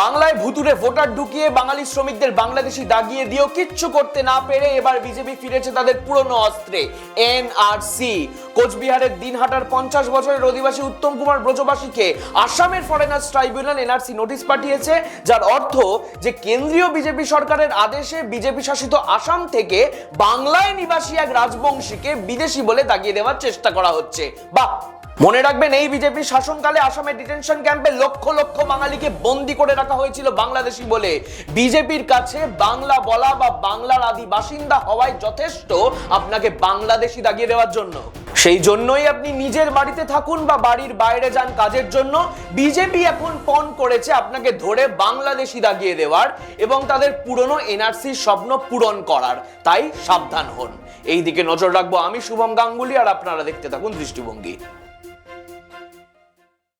বাংলায় ভুতুরে ভোটার ঢুকিয়ে বাঙালি শ্রমিকদের বাংলাদেশি দাগিয়ে দিয়েও কিচ্ছু করতে না পেরে এবার বিজেপি ফিরেছে তাদের পুরনো অস্ত্রে। এনআরসি। কোচবিহারের দিনহাটার পঞ্চাশ বছরের অধিবাসী উত্তম কুমার ব্রজবাসীকে আসামের ফরেনার্স ট্রাইব্যুনাল এনআরসি নোটিশ পাঠিয়েছে, যার অর্থ যে কেন্দ্রীয় বিজেপি সরকারের আদেশে বিজেপি শাসিত আসাম থেকে বাংলায় নিবাসী এক রাজবংশীকে বিদেশি বলে দাগিয়ে দেওয়ার চেষ্টা করা হচ্ছে। বাহ! মনে রাখবেন, এই বিজেপি শাসনকালে আসামের ডিটেনশন ক্যাম্পে লক্ষ লক্ষ বাঙালিকে বন্দি করে রাখা হয়েছিল বাংলাদেশি বলে। বিজেপির কাছে বাংলা বলা বা বাংলার আদি বাসিন্দা হওয়ায় যথেষ্ট আপনাকে বাংলাদেশি দাগিয়ে দেওয়ার জন্য। সেই জন্যই আপনি নিজের বাড়িতে থাকুন বা বাড়ির বাইরে যান কাজের জন্য। বিজেপি এখন পণ করেছে আপনাকে ধরে বাংলাদেশি দাগিয়ে দেওয়ার এবং তাদের পুরনো এনআরসির স্বপ্ন পূরণ করার। তাই সাবধান হন। এই দিকে নজর রাখব আমি শুভম গাঙ্গুলি, আর আপনারা দেখতে থাকুন দৃষ্টিভঙ্গি।